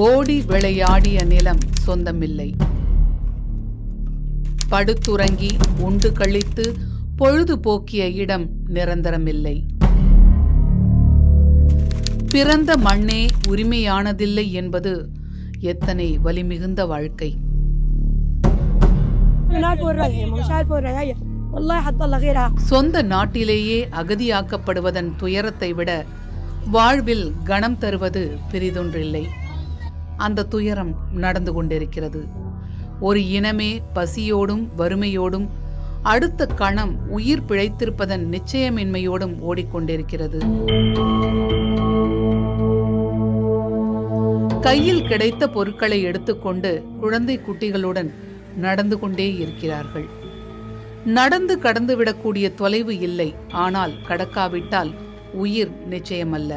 ஓடி விளையாடிய நிலம் சொந்தமில்லை. படுத்துறங்கி உண்டு கழித்து பொழுது போக்கிய இடம் நிரந்தரமில்லை. பிறந்த மண்ணே உரிமையானதில்லை என்பது எத்தனை வலிமிகுந்த வாழ்க்கை. சொந்த நாட்டிலேயே அகதியாக்கப்படுவதன் துயரத்தை விட வாழ்வில் கணம் தருவது பெரிதொன்றில்லை. அந்த துயரம் நடந்து கொண்டிருக்கிறது. ஒரு இனமே பசியோடும் வறுமையோடும் அடுத்த கணம் உயிர் பிழைத்திருப்பதன் நிச்சயமின்மையோடும் ஓடிக்கொண்டிருக்கிறது. கையில் கிடைத்த பொருட்களை எடுத்துக்கொண்டு குழந்தை குட்டிகளுடன் நடந்து கொண்டே இருக்கிறார்கள். நடந்து கடந்து விடக்கூடிய தொலைவு இல்லை. ஆனால் கடக்காவிட்டால் உயிர் நிச்சயமல்ல.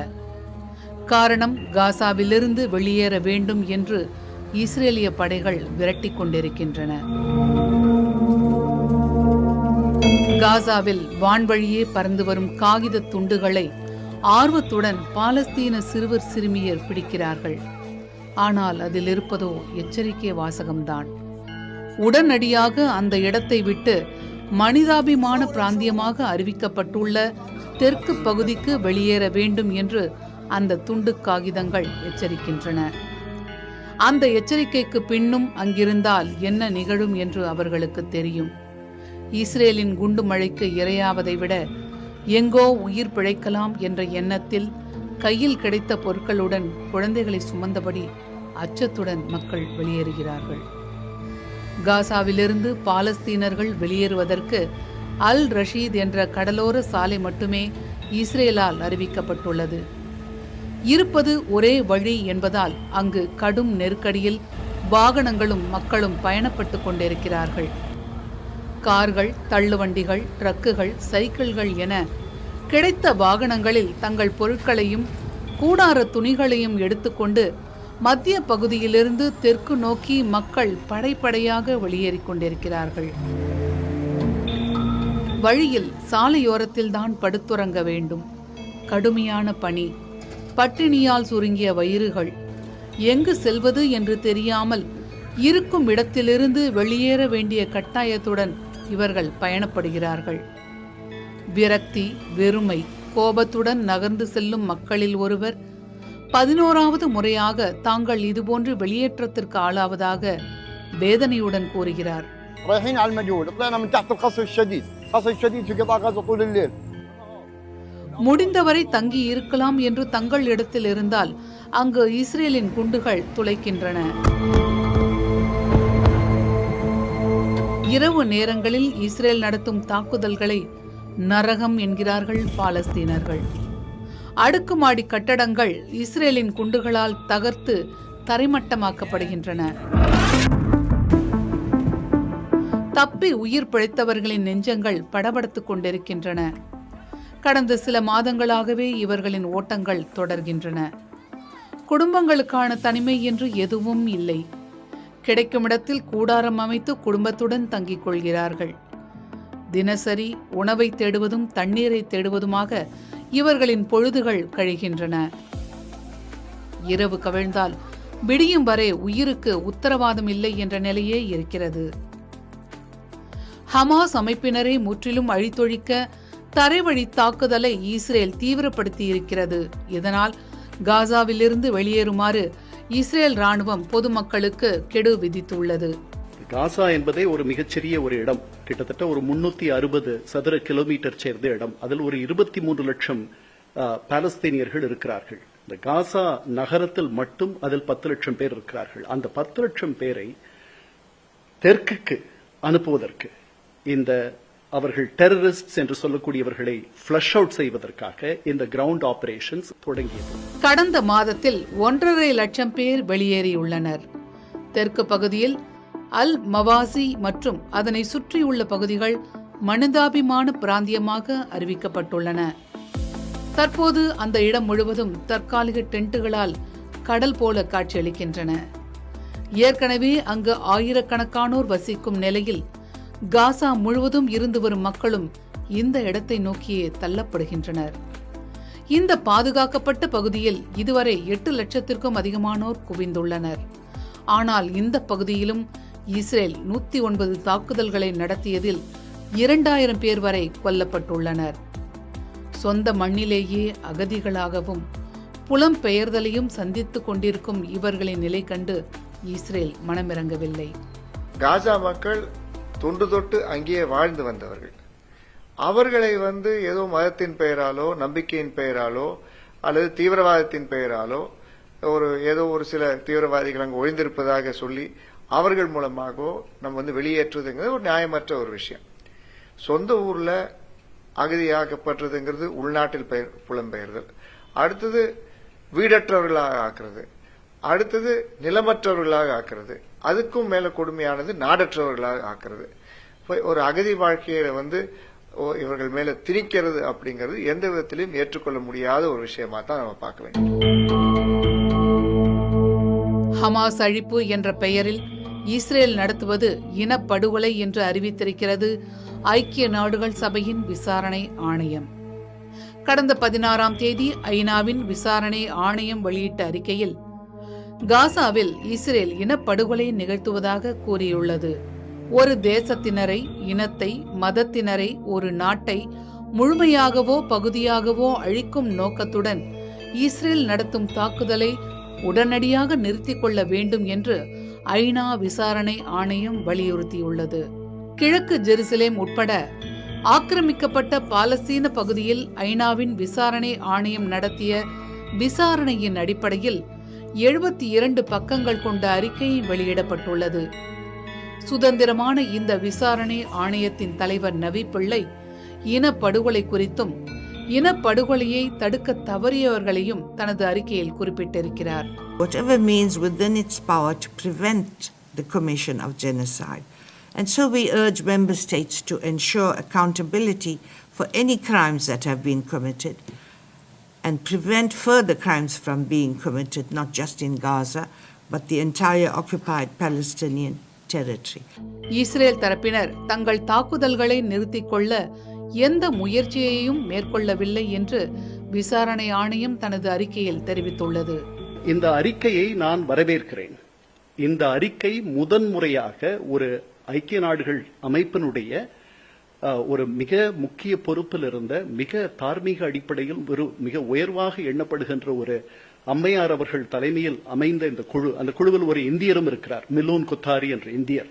காரணம் காசாவிலிருந்து வெளியேற வேண்டும் என்று இஸ்ரேலிய படைகள் விரட்டி கொண்டிருக்கின்றன. காசாவில் வான்வழியே பறந்து வரும் காகித துண்டுகளை ஆர்வத்துடன் பாலஸ்தீன சிறுவர் சிறுமியர் பிடிக்கிறார்கள். ஆனால் அதில் இருப்பதோ எச்சரிக்கை வாசகம்தான். உடனடியாக அந்த இடத்தை விட்டு மனிதாபிமான பிராந்தியமாக அறிவிக்கப்பட்டுள்ள தெற்கு பகுதிக்கு வெளியேற வேண்டும் என்று அந்த துண்டு காகிதங்கள் எச்சரிக்கின்றன. அந்த எச்சரிக்கைக்கு பின்னும் அங்கிருந்தால் என்ன நிகழும் என்று அவர்களுக்கு தெரியும். இஸ்ரேலின் குண்டு மழைக்கு இரையாவதை விட எங்கோ உயிர் பிழைக்கலாம் என்ற எண்ணத்தில் கையில் கிடைத்த பொருட்களுடன் குழந்தைகளை சுமந்தபடி அச்சத்துடன் மக்கள் வெளியேறுகிறார்கள். காசாவிலிருந்து பாலஸ்தீனர்கள் வெளியேறுவதற்கு அல் ரஷீத் என்ற கடலோர சாலை மட்டுமே இஸ்ரேலால் அறிவிக்கப்பட்டுள்ளது. இருப்பது ஒரே வழி என்பதால் அங்கு கடும் நெருக்கடியில் வாகனங்களும் மக்களும் பயணப்பட்டு கொண்டிருக்கிறார்கள். கார்கள் தள்ளுவண்டிகள் ட்ரக்குகள் சைக்கிள்கள் என கிடைத்த வாகனங்களில் தங்கள் பொருட்களையும் கூடார துணிகளையும் எடுத்துக்கொண்டு மத்திய பகுதியிலிருந்து தெற்கு நோக்கி மக்கள் படைப்படையாக வெளியேறிக் கொண்டிருக்கிறார்கள். வழியில் சாலையோரத்தில்தான் படுத்துறங்க வேண்டும். கடுமையான பனி பட்டினியால் சுருங்கிய வயிறுகள் எங்கு செல்வது என்று தெரியாமல் இருக்கும் இடத்திலிருந்து வெளியேற வேண்டிய கட்டாயத்துடன் இவர்கள் பயணப்படுகிறார்கள் விரக்தி வெறுமை கோபத்துடன் நகர்ந்து செல்லும் மக்களில் ஒருவர் பதினோராவது முறையாக தாங்கள் இதுபோன்று வெளியேற்றத்திற்கு ஆளாவதாக வேதனையுடன் கூறுகிறார் رايحين على المجهول طلعنا من تحت القصر الشديد القصر الشديد في قطاع غزه طول الليل முடிந்தவரை தங்கி இருக்கலாம் என்று தங்கள் இடத்தில் இருந்தால் அங்கு இஸ்ரேலின் குண்டுகள் துளைக்கின்றன. இரவு நேரங்களில் இஸ்ரேல் நடத்தும் தாக்குதல்களை நரகம் என்கிறார்கள் பாலஸ்தீனர்கள். அடுக்குமாடி கட்டடங்கள் இஸ்ரேலின் குண்டுகளால் தகர்த்து தரைமட்டமாக்கப்படுகின்றன. தப்பி உயிர் பிழைத்தவர்களின் நெஞ்சங்கள் படபடத்துக் கொண்டிருக்கின்றன. கடந்த சில மாதங்களாகவே இவர்களின் ஓட்டங்கள் தொடர்கின்றன. குடும்பங்களுக்கான தனிமை என்று எதுவும் இல்லை. கிடைக்கும் இடத்தில் கூடாரம் அமைத்து குடும்பத்துடன் தங்கிக் கொள்கிறார்கள். தினசரி உணவை தேடுவதும் தண்ணீரை தேடுவதுமாக இவர்களின் பொழுதுகள் கழிகின்றன. இரவு கவிழ்ந்தால் விடியும் வரை உயிருக்கு உத்தரவாதம் இல்லை என்ற நிலையே இருக்கிறது. ஹமாஸ் அமைப்பினரை முற்றிலும் அழித்தொழிக்க தரைவழி தாக்குதலை இஸ்ரேல் தீவிரப்படுத்தி இருக்கிறது இதனால் காசாவிலிருந்து வெளியேறுமாறு இஸ்ரேல் ராணுவம் பொதுமக்களுக்கு கெடு விதித்துள்ளது. காசா என்பதே ஒரு மிகச்சிறிய ஒரு இடம். கிட்டத்தட்ட ஒரு முன்னூத்தி அறுபது சதுர கிலோமீட்டர் சேர்ந்த இடம். அதில் ஒரு இருபத்தி மூன்று லட்சம் பாலஸ்தீனியர்கள் இருக்கிறார்கள். இந்த காசா நகரத்தில் மட்டும் அதில் பத்து லட்சம் பேர் இருக்கிறார்கள். அந்த பத்து லட்சம் பேரை தெற்குக்கு அனுப்புவதற்கு இந்த அவர்கள் டெரரிஸ்ட் என்று சொல்லக்கூடியவர்களை ஃபிளஷ் அவுட் செய்வதற்காக இந்த கிரவுண்ட் ஆபரேஷன்ஸ் தொடங்கியது. கடந்த மாதத்தில் ஒன்றரை லட்சம் பேர் வெளியேறியுள்ளனர். தெற்கு பகுதியில் அல் மவாசி மற்றும் அதனை சுற்றியுள்ள பகுதிகள் மனிதாபிமான பிராந்தியமாக அறிவிக்கப்பட்டுள்ளன. தற்போது அந்த இடம் முழுவதும் தற்காலிக டென்ட்டுகளால் கடல் போல காட்சியளிக்கின்றன. ஏற்கனவே அங்கு ஆயிரக்கணக்கானோர் வசிக்கும் நிலையில் காசா முழுவதும் இருந்து வரும் மக்களும் இந்த இடத்தை நோக்கியே தள்ளப்படுகின்றனர். இந்த பாதுகாக்கப்பட்ட பகுதியில் இதுவரை எட்டு லட்சத்திற்கும் அதிகமானோர் குவிந்துள்ளனர். ஆனால் இந்த பகுதியிலும் இஸ்ரேல் நூத்தி ஒன்பது தாக்குதல்களை நடத்தியதில் இரண்டாயிரம் பேர் வரை கொல்லப்பட்டுள்ளனர். சொந்த மண்ணிலேயே அகதிகளாகவும் புலம் பெயர்தலையும் சந்தித்துக் கொண்டிருக்கும் இவர்களின் நிலை கண்டு இஸ்ரேல் மனமிறங்கவில்லை. காசா மக்கள் தொன்று தொட்டு அங்கேயே வாழ்ந்து வந்தவர்கள். அவர்களை வந்து ஏதோ மதத்தின் பெயராலோ நம்பிக்கையின் பெயராலோ அல்லது தீவிரவாதத்தின் பெயராலோ ஒரு ஏதோ ஒரு சில தீவிரவாதிகள் அங்கு ஒழிந்திருப்பதாக சொல்லி அவர்கள் மூலமாகவோ நம்ம வந்து வெளியேற்றுதுங்கிறது ஒரு நியாயமற்ற ஒரு விஷயம். சொந்த ஊர்ல அகதியாக்கப்பட்டதுங்கிறது உள்நாட்டில் பெயர் புலம்பெயர்தல். அடுத்தது வீடற்றவர்களாக ஆக்குறது. அடுத்தது நிலமற்றவர்களாக ஆக்குறது. அதுக்கும் மேல கொடுமையானது நாடற்றவர்களாக ஆக்குறது. ஒரு அகதி வாழ்க்கையில வந்து ஓ, இவர்கள் மேல திணிக்கிறது அப்படிங்கிறது எந்த விதத்திலையும் ஏற்றுக்கொள்ள முடியாத ஒரு விஷயமா தான் நம்ம பார்க்க வேண்டும். ஹமாஸ் அழிப்பு என்ற பெயரில் இஸ்ரேல் நடத்துவது இனப்படுகொலை என்று அறிவித்திருக்கிறது ஐக்கிய நாடுகள் சபையின் விசாரணை ஆணையம். கடந்த பதினாறாம் தேதி ஐநாவின் விசாரணை ஆணையம் வெளியிட்ட அறிக்கையில் காசாவில் இஸ்ரேல் இனப்படுகொலை நிகழ்த்துவதாக கூறியுள்ளது. ஒரு தேசத்தினரை இனத்தை மதத்தினரை ஒரு நாட்டை முழுமையாகவோ பகுதியாகவோ அழிக்கும் நோக்கத்துடன் இஸ்ரேல் நடத்தும் தாக்குதலை உடனடியாக நிறுத்திக் கொள்ள வேண்டும் என்று ஐநா விசாரணை ஆணையம் வலியுறுத்தியுள்ளது. கிழக்கு ஜெருசலேம் உட்பட ஆக்கிரமிக்கப்பட்ட பாலஸ்தீன பகுதியில் ஐநாவின் விசாரணை ஆணையம் நடத்திய விசாரணையின் அடிப்படையில் எழுபத்தி இரண்டு பக்கங்கள் கொண்ட அறிக்கை வெளியிடப்பட்டுள்ளது சுதந்திரமான இந்த விசாரணை ஆணையத்தின் தலைவர் நவி பிள்ளை இனப்படுகொலை குறித்தும் இனப்படுகொலையை தடுக்க தவறியவர்களையும் தனது அறிக்கையில் குறிப்பிட்டிருக்கிறார் whatever means within its power to prevent the commission of genocide. And so we urge member states to ensure accountability for any crimes that have been committed And prevent further crimes from being committed, not just in Gaza, but the entire occupied Palestinian territory. Israel தரப்பினர் தங்கள் தாக்குதல்களை நிறுத்திக் கொள்ள எந்த முயற்சியையும் மேற்கொள்ளவில்லை என்று விசாரணை ஆணையம் தனது அறிக்கையில் தெரிவித்துள்ளது இந்த அறிக்கையை நான் வரவேற்கிறேன் இந்த அறிக்கை முதன்முறையாக ஒரு ஐக்கிய நாடுகள் அமைப்பினுடைய ஒரு மிக முக்கிய பொறுப்பில் இருந்த மிக தார்மீக அடிப்படையில் ஒரு மிக உயர்வாக எண்ணப்படுகின்ற ஒரு அம்மையார் அவர்கள் தலைமையில் அமைந்த இந்த குழு அந்த குழுவில் ஒரு இந்தியரும் இருக்கிறார் மிலூன் கொத்தாரி என்ற இந்தியர்.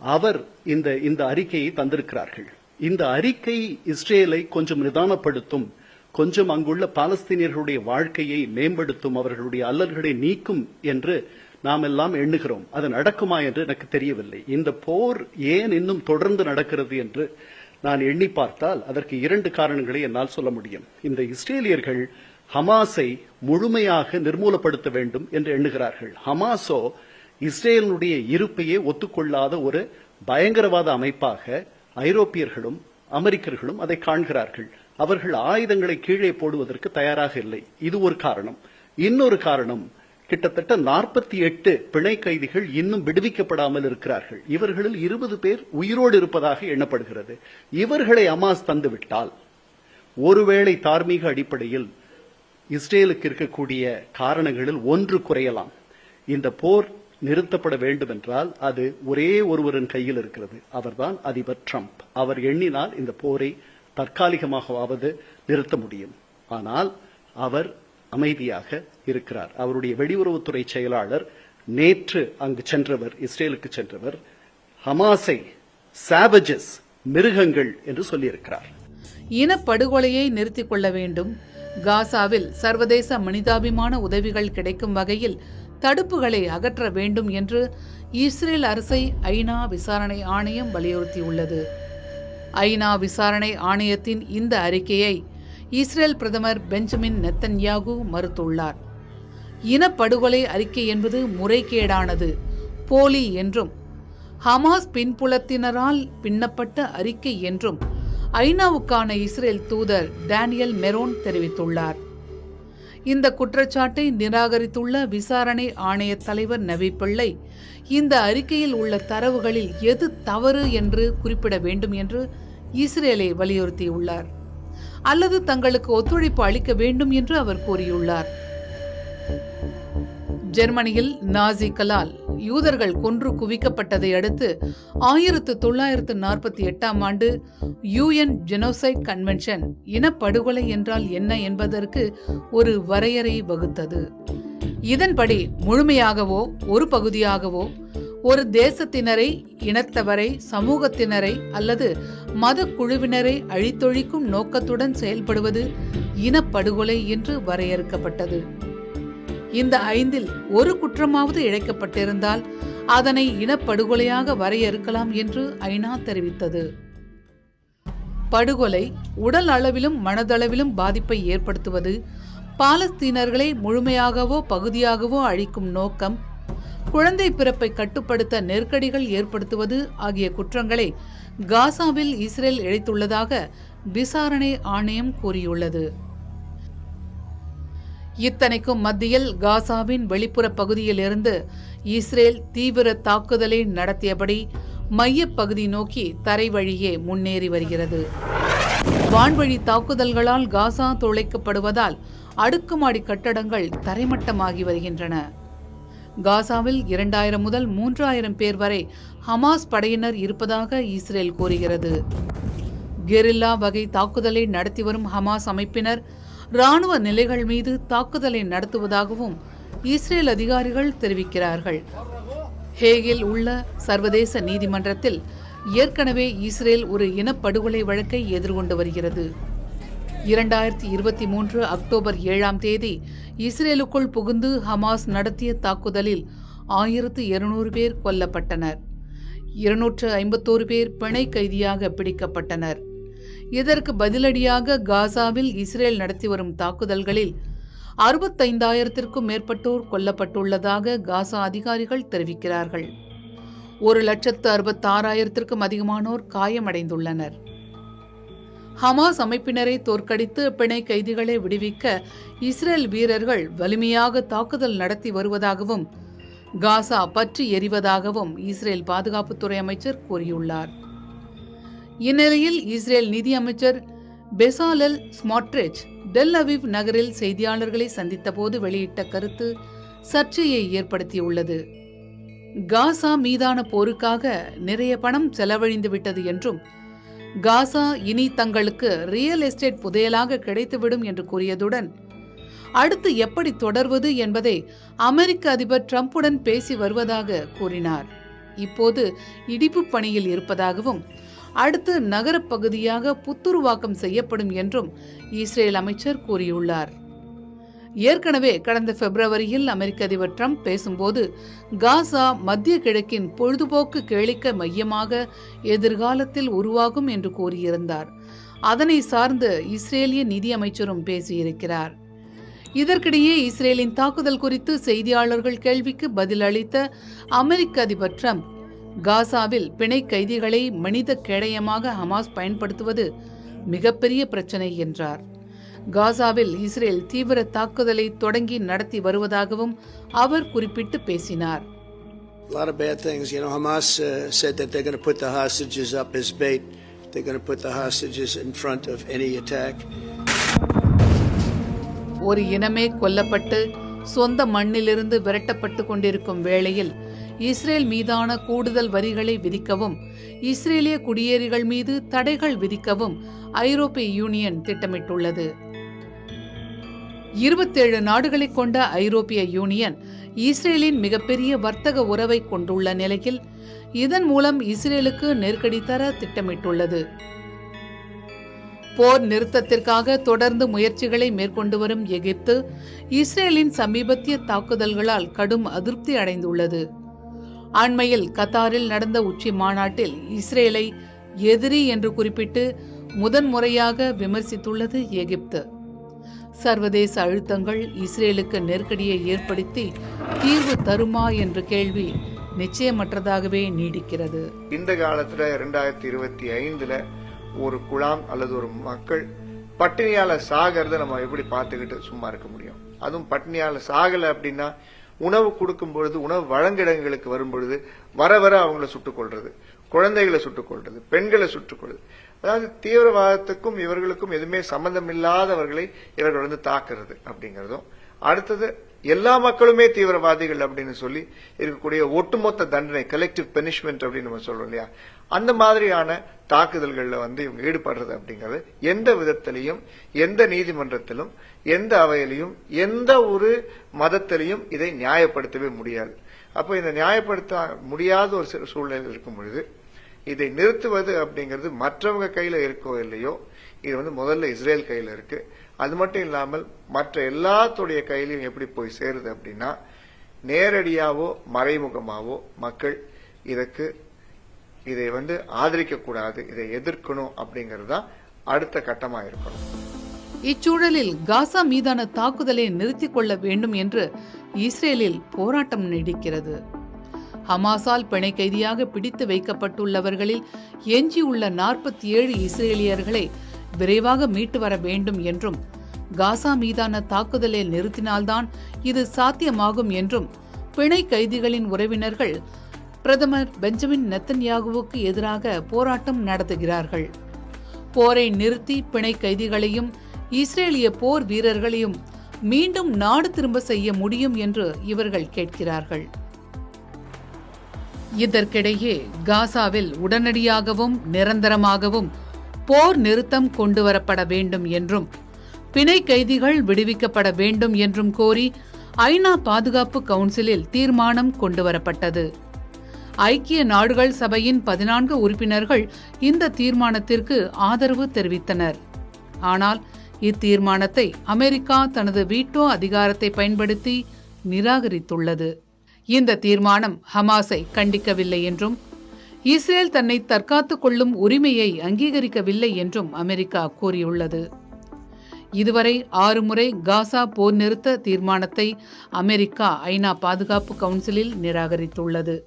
அவர் இந்த இந்த அறிக்கையை தந்திருக்கிறார்கள். இந்த அறிக்கை இஸ்ரேலை கொஞ்சம் நிதானப்படுத்தும் கொஞ்சம் அங்குள்ள பாலஸ்தீனியர்களுடைய வாழ்க்கையை மேம்படுத்தும் அவர்களுடைய அல்லல்களை நீக்கும் என்று நாம் எல்லாம் எண்ணுகிறோம். அது நடக்குமா என்று எனக்கு தெரியவில்லை. இந்த போர் ஏன் இன்னும் தொடர்ந்து நடக்கிறது என்று நான் எண்ணி பார்த்தால் அதற்கு இரண்டு காரணங்களை என்னால் சொல்ல முடியும். இந்த இஸ்ரேலியர்கள் ஹமாஸை முழுமையாக நிர்மூலப்படுத்த வேண்டும் என்று எண்ணுகிறார்கள். ஹமாஸோ இஸ்ரேலினுடைய இருப்பையே ஒத்துக்கொள்ளாத ஒரு பயங்கரவாத அமைப்பாக ஐரோப்பியர்களும் அமெரிக்கர்களும் அதை காண்கிறார்கள். அவர்கள் ஆயுதங்களை கீழே போடுவதற்கு தயாராக இல்லை. இது ஒரு காரணம். இன்னொரு காரணம் கிட்டத்தட்ட நாற்பத்தி எட்டு பிணை கைதிகள் இன்னும் விடுவிக்கப்படாமல் இருக்கிறார்கள். இவர்களில் இருபது பேர் உயிரோடு இருப்பதாக எண்ணப்படுகிறது. இவர்களை அமாஸ் தந்துவிட்டால் ஒருவேளை தார்மீக அடிப்படையில் இஸ்ரேலுக்கு இருக்கக்கூடிய காரணங்களில் ஒன்று குறையலாம். இந்த போர் நிறுத்தப்பட வேண்டும் என்றால் அது ஒரே ஒருவரின் கையில் இருக்கிறது. அவர்தான் அதிபர் ட்ரம்ப். அவர் எண்ணினால் இந்த போரை தற்காலிகமாகவாவது நிறுத்த முடியும். ஆனால் அவர் அமைதியாக இருக்கிறார். அவருடைய வெளியுறவுத்துறை செயலாளர் நேற்று அங்கு சென்றவர் இஸ்ரேலுக்கு சென்றவர் ஹமாஸை சாவஜஸ் மிருகங்கள் என்று சொல்லியிருக்கிறார். இனப்படுகொலையை நிறுத்திக் கொள்ள வேண்டும். காசாவில் சர்வதேச மனிதாபிமான உதவிகள் கிடைக்கும் வகையில் தடுப்புகளை அகற்ற வேண்டும் என்று இஸ்ரேல் அரசை ஐநா விசாரணை ஆணையம் வலியுறுத்தியுள்ளது. ஐநா விசாரணை ஆணையத்தின் இந்த அறிக்கையை இஸ்ரேல் பிரதமர் பெஞ்சமின் நெத்தன்யாகு மறுத்துள்ளார். இனப்படுகொலை அறிக்கை என்பது முறைகேடானது போலி என்றும் ஹமாஸ் பின்புலத்தினரால் பின்னப்பட்ட அறிக்கை என்றும் ஐநாவுக்கான இஸ்ரேல் தூதர் டேனியல் மெரோன் தெரிவித்துள்ளார். இந்த குற்றச்சாட்டை நிராகரித்துள்ள விசாரணை ஆணைய தலைவர் நவி பிள்ளை இந்த அறிக்கையில் உள்ள தரவுகளில் எது தவறு என்று குறிப்பிட வேண்டும் என்று இஸ்ரேலை வலியுறுத்தியுள்ளார். அல்லது தங்களுக்கு ஒத்துழைப்பு அளிக்க வேண்டும் என்று அவர் கூறியுள்ளார். ஜெர்மனியில் நாசிக்களால் யூதர்கள் கொன்று குவிக்கப்பட்டதை அடுத்து ஆயிரத்து தொள்ளாயிரத்து நாற்பத்தி எட்டாம் ஆண்டு யூஎன் ஜெனோசைட் கன்வென்ஷன் இனப்படுகொலை என்றால் என்ன என்பதற்கு ஒரு வரையறை வகுத்தது. இதன்படி முழுமையாகவோ ஒரு பகுதியாகவோ ஒரு தேசத்தினரை இனத்தவரை சமூகத்தினரை அல்லது மத குழுவினரை அழித்தொழிக்கும் நோக்கத்துடன் செயல்படுவது இனப்படுகொலை என்று வரையறுக்கப்பட்டது. இந்த ஐந்தில் ஒரு குற்றமாவது இழைக்கப்பட்டிருந்தால் அதனை இனப்படுகொலையாக வரையறுக்கலாம் என்று ஐநா தெரிவித்தது. படுகொலை உடல் அளவிலும் மனதளவிலும் பாதிப்பை ஏற்படுத்துவது பாலஸ்தீனர்களை முழுமையாகவோ பகுதியாகவோ அழிக்கும் நோக்கம் குழந்தை பிறப்பை கட்டுப்படுத்த நெருக்கடிகள் ஏற்படுத்துவது ஆகிய குற்றங்களை காசாவில் இஸ்ரேல் இழைத்துள்ளதாக விசாரணை ஆணையம் கூறியுள்ளது. இத்தனைக்கும் மத்தியில் காசாவின் வெளிப்புற பகுதியிலிருந்து இஸ்ரேல் தீவிர தாக்குதலை நடத்தியபடி மையப்பகுதி நோக்கி தரை வழியே முன்னேறி வருகிறது. வான்வழி தாக்குதல்களால் காசா துளைக்கப்படுவதால் அடுக்குமாடி கட்டடங்கள் தரைமட்டமாகி வருகின்றன. காசாவில் இரண்டாயிரம் முதல் மூன்றாயிரம் பேர் வரை ஹமாஸ் படையினர் இருப்பதாக இஸ்ரேல் கூறுகிறது. கெரில்லா வகை தாக்குதலை நடத்தி வரும் ஹமாஸ் அமைப்பினர் ராணுவ நிலைகள் மீது தாக்குதலை நடத்துவதாகவும் இஸ்ரேல் அதிகாரிகள் தெரிவிக்கிறார்கள். ஹேகில் உள்ள சர்வதேச நீதிமன்றத்தில் ஏற்கனவே இஸ்ரேல் ஒரு இனப்படுகொலை வழக்கை எதிர்கொண்டு வருகிறது. இரண்டாயிரத்தி இருபத்தி மூன்று அக்டோபர் ஏழாம் தேதி இஸ்ரேலுக்குள் புகுந்து ஹமாஸ் நடத்திய தாக்குதலில் ஆயிரத்து இருநூறு பேர் கொல்லப்பட்டனர். இருநூற்று ஐம்பத்தோரு பேர் பிணை கைதியாக பிடிக்கப்பட்டனர். இதற்கு பதிலடியாக காசாவில் இஸ்ரேல் நடத்தி வரும் தாக்குதல்களில் அறுபத்தைந்தாயிரத்திற்கும் மேற்பட்டோர் கொல்லப்பட்டுள்ளதாக காசா அதிகாரிகள் தெரிவிக்கிறார்கள். ஒரு லட்சத்து அறுபத்தாறாயிரத்திற்கும் அதிகமானோர் காயமடைந்துள்ளனர். ஹமாஸ் அமைப்பினரை தோற்கடித்து பிணை கைதிகளை விடுவிக்க இஸ்ரேல் வீரர்கள் வலிமையாக தாக்குதல் நடத்தி வருவதாகவும் காசா பற்றி எரிவதாகவும் இஸ்ரேல் பாதுகாப்புத்துறை அமைச்சர் கூறியுள்ளார். இந்நிலையில் இஸ்ரேல் நிதி அமைச்சர் பெசாலல் ஸ்மாட்ரிச் டெல் அவிவ் நகரில் செய்தியாளர்களை சந்தித்தபோது வெளியிட்ட கருத்து சர்ச்சையை ஏற்படுத்தியுள்ளது. காசா மீதான போருக்காக நிறைய பணம் செலவழிந்து விட்டது என்றும் காசா இனி தங்களுக்கு ரியல் எஸ்டேட் புதையலாக கிடைத்துவிடும் என்று கூறியதுடன் அடுத்து எப்படி தொடர்வது என்பதை அமெரிக்க அதிபர் டிரம்புடன் பேசி வருவதாக கூறினார். இப்போது இடிப்பு பணியில் இருப்பதாகவும் அடுத்து நகரப் பகுதியாக புத்துருவாக்கம் செய்யப்படும் என்றும் இஸ்ரேல் அமைச்சர் கூறியுள்ளார். ஏற்கனவே கடந்த பிப்ரவரியில் அமெரிக்க அதிபர் ட்ரம்ப் பேசும்போது காசா மத்திய கிழக்கின் பொழுதுபோக்கு கேளிக்க மையமாக எதிர்காலத்தில் உருவாகும் என்று கூறியிருந்தார். அதனை சார்ந்து இஸ்ரேலிய நிதியமைச்சரும் பேசியிருக்கிறார். இதற்கிடையே இஸ்ரேலின் தாக்குதல் குறித்து செய்தியாளர்கள் கேள்விக்கு பதிலளித்த அமெரிக்க அதிபர் ட்ரம்ப் காசாவில் பிணை கைதிகளை மனித கேடயமாக ஹமாஸ் பயன்படுத்துவது மிகப்பெரிய பிரச்சனை என்றார். காசாவில் இஸ்ரேல் தீவிர தாக்குதலை தொடங்கி நடத்தி வருவதாகவும் அவர் குறிப்பிட்டு பேசினார் A lot of bad things. You know, Hamas uh, said that they're going to put the hostages up as bait. They're going to put the hostages in front of any attack. ஒரு இனமே கொல்லப்பட்டு சொந்த மண்ணிலிருந்து விரட்டப்பட்டு கொண்டிருக்கும் வேளையில் Israel மீதான கூடுதல் வரிகளை விதிக்கவும் இஸ்ரேலிய குடியேறிகள் மீது தடைகள் விதிக்கவும் ஐரோப்பிய யூனியன் திட்டமிட்டுள்ளது இருபத்தேழு நாடுகளை கொண்ட ஐரோப்பிய யூனியன் இஸ்ரேலின் மிகப்பெரிய வர்த்தக உறவை கொண்டுள்ள நிலையில் இதன் மூலம் இஸ்ரேலுக்கு நெருக்கடி தர திட்டமிட்டுள்ளது. போர் நிறுத்தத்திற்காக தொடர்ந்து முயற்சிகளை மேற்கொண்டு வரும் எகிப்து இஸ்ரேலின் சமீபத்திய தாக்குதல்களால் கடும் அதிருப்தி அடைந்துள்ளது. அண்மையில் கத்தாரில் நடந்த உச்சி மாநாட்டில் இஸ்ரேலை எதிரி என்று குறிப்பிட்டு முதன்முறையாக விமர்சித்துள்ளது எகிப்து. சர்வதேச அழுத்தங்கள் இஸ்ரேலுக்கு நெருக்கடியை ஏற்படுத்தி தீர்வு தருமா என்ற கேள்வி நிச்சயமற்றதாகவே நீடிக்கிறது. இந்த காலத்துல ரெண்டாயிரத்தி இருபத்தி ஐந்துல ஒரு குழாம் அல்லது ஒரு மக்கள் பட்டினியால சாகிறத நம்ம எப்படி பார்த்துக்கிட்டு சும்மா இருக்க முடியும்? அதுவும் பட்டினியால சாகல அப்படின்னா உணவு கொடுக்கும் பொழுது உணவு வழங்கிடங்களுக்கு வரும் பொழுது வர வர அவங்கள சுட்டுக் கொள்றது குழந்தைகளை சுட்டுக் கொள்றது பெண்களை சுட்டுக் கொள்வது அதாவது தீவிரவாதத்துக்கும் இவர்களுக்கும் எதுவுமே சம்பந்தம் இல்லாதவர்களை இவர்கள் வந்து தாக்குறது அப்படிங்கறதும். அடுத்தது எல்லா மக்களுமே தீவிரவாதிகள் அப்படின்னு சொல்லி இருக்கக்கூடிய ஒட்டுமொத்த தண்டனை கலெக்டிவ் பனிஷ்மெண்ட் அப்படின்னு நம்ம சொல்றோம் இல்லையா? அந்த மாதிரியான தாக்குதல்களில் வந்து இவங்க ஈடுபடுறது அப்படிங்கிறது எந்த விதத்திலையும் எந்த நீதிமன்றத்திலும் எந்த அவையிலையும் எந்த ஒரு மதத்திலையும் இதை நியாயப்படுத்தவே முடியாது. அப்போ இந்த நியாயப்படுத்த முடியாத ஒரு சில சூழ்நிலை இருக்கும் பொழுது இதை நிறுத்துவது அப்படிங்கிறது மற்றவங்க கையில இருக்கோ இல்லையோ இது வந்து முதல்ல இஸ்ரேல் கையில இருக்கு. அது மட்டும் இல்லாமல் மற்ற எல்லாத்துடைய கையிலையும் எப்படி போய் சேருது அப்படின்னா நேரடியாவோ மறைமுகமாவோ மக்கள் இதற்கு இதை வந்து ஆதரிக்க கூடாது இதை எதிர்க்கணும் அப்படிங்கிறது தான் அடுத்த கட்டமா இருக்கணும். இச்சூழலில் காசா மீதான தாக்குதலை நிறுத்திக் கொள்ள வேண்டும் என்று இஸ்ரேலில் போராட்டம் நீடிக்கிறது. ஹமாஸால் பிணை கைதியாக பிடித்து வைக்கப்பட்டுள்ளவர்களில் எஞ்சியுள்ள நாற்பத்தி ஏழு இஸ்ரேலியர்களை விரைவாக மீட்டு வர வேண்டும் என்றும் காசா மீதான தாக்குதலை நிறுத்தினால்தான் இது சாத்தியமாகும் என்றும் பிணை கைதிகளின் உறவினர்கள் பிரதமர் பெஞ்சமின் நெத்தன்யாகுவுக்கு எதிராக போராட்டம் நடத்துகிறார்கள். போரை நிறுத்தி பிணை கைதிகளையும் இஸ்ரேலிய போர் வீரர்களையும் மீண்டும் நாடு திரும்ப செய்ய முடியும் என்று இவர்கள் கேட்கிறார்கள். இதற்கிடையே காசாவில் உடனடியாகவும் நிரந்தரமாகவும் போர் நிறுத்தம் கொண்டுவரப்பட வேண்டும் என்றும் பிணை கைதிகள் விடுவிக்கப்பட வேண்டும் என்றும் கோரி ஐநா பாதுகாப்பு கவுன்சிலில் தீர்மானம் கொண்டுவரப்பட்டது. ஐக்கிய நாடுகள் சபையின் பதினான்கு உறுப்பினர்கள் இந்த தீர்மானத்திற்கு ஆதரவு தெரிவித்தனர். ஆனால் இத்தீர்மானத்தை அமெரிக்கா தனது வீட்டோ அதிகாரத்தை பயன்படுத்தி நிராகரித்துள்ளது. இந்த தீர்மானம் ஹமாஸை கண்டிக்கவில்லை என்றும் இஸ்ரேல் தன்னை தற்காத்துக் கொள்ளும் உரிமையை அங்கீகரிக்கவில்லை என்றும் அமெரிக்கா கூறியுள்ளது. இதுவரை ஆறு முறை காசா போர் நிறுத்த தீர்மானத்தை அமெரிக்கா ஐநா பாதுகாப்பு கவுன்சிலில் நிராகரித்துள்ளது.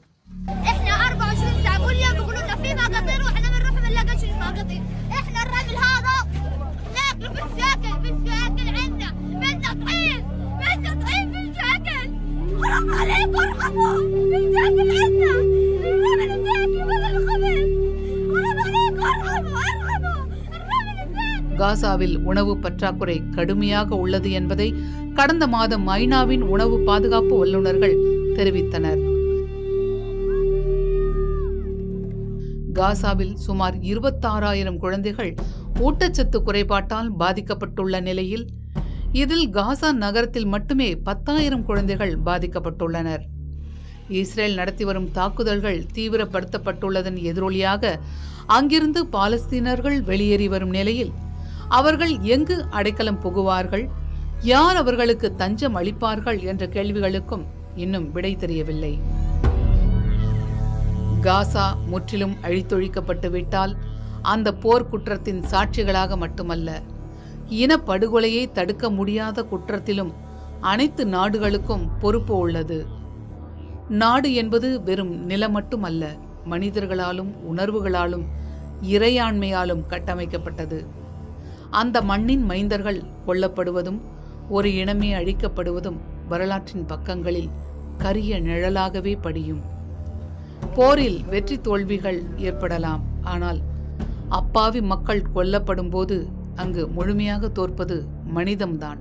காசாவில் உணவு பற்றாக்குறை கடுமையாக உள்ளது என்பதை கடந்த மாதம் ஐநாவின் உணவு பாதுகாப்பு வல்லுநர்கள் தெரிவித்தனர். காசாவில் சுமார் இருபத்தாறாயிரம் குழந்தைகள் ஊட்டச்சத்து குறைபாட்டால் பாதிக்கப்பட்டுள்ள நிலையில் இதில் காசா நகரத்தில் மட்டுமே பத்தாயிரம் குழந்தைகள் பாதிக்கப்பட்டுள்ளனர். இஸ்ரேல் நடத்தி வரும் தாக்குதல்கள் தீவிரப்படுத்தப்பட்டுள்ளதன் எதிரொலியாக அங்கிருந்து பாலஸ்தீனர்கள் வெளியேறி வரும் நிலையில் அவர்கள் எங்கு அடைக்கலம் புகுவார்கள்? யார் அவர்களுக்கு தஞ்சம் அளிப்பார்கள்? என்ற கேள்விகளுக்கும் இன்னும் விடை தெரியவில்லை. காசா முற்றிலும் அழித்தொழிக்கப்பட்டு விட்டால் அந்த போர் குற்றத்தின் சாட்சிகளாக மட்டுமல்ல இனப்படுகொலையை தடுக்க முடியாத குற்றத்திலும் அனைத்து நாடுகளுக்கும் பொறுப்பு உள்ளது. நாடு என்பது வெறும் நிலம் மட்டுமல்ல மனிதர்களாலும் உணர்வுகளாலும் இறையாண்மையாலும் கட்டமைக்கப்பட்டது. அந்த மண்ணின் மைந்தர்கள் கொல்லப்படுவதும் ஒரு இனமே அழிக்கப்படுவதும் வரலாற்றின் பக்கங்களில் கரிய நிழலாகவே படியும். போரில் வெற்றி தோல்விகள் ஏற்படலாம் ஆனால் அப்பாவி மக்கள் கொல்லப்படும் போது அங்கு முழுமையாக தோற்பது மனிதம்தான்.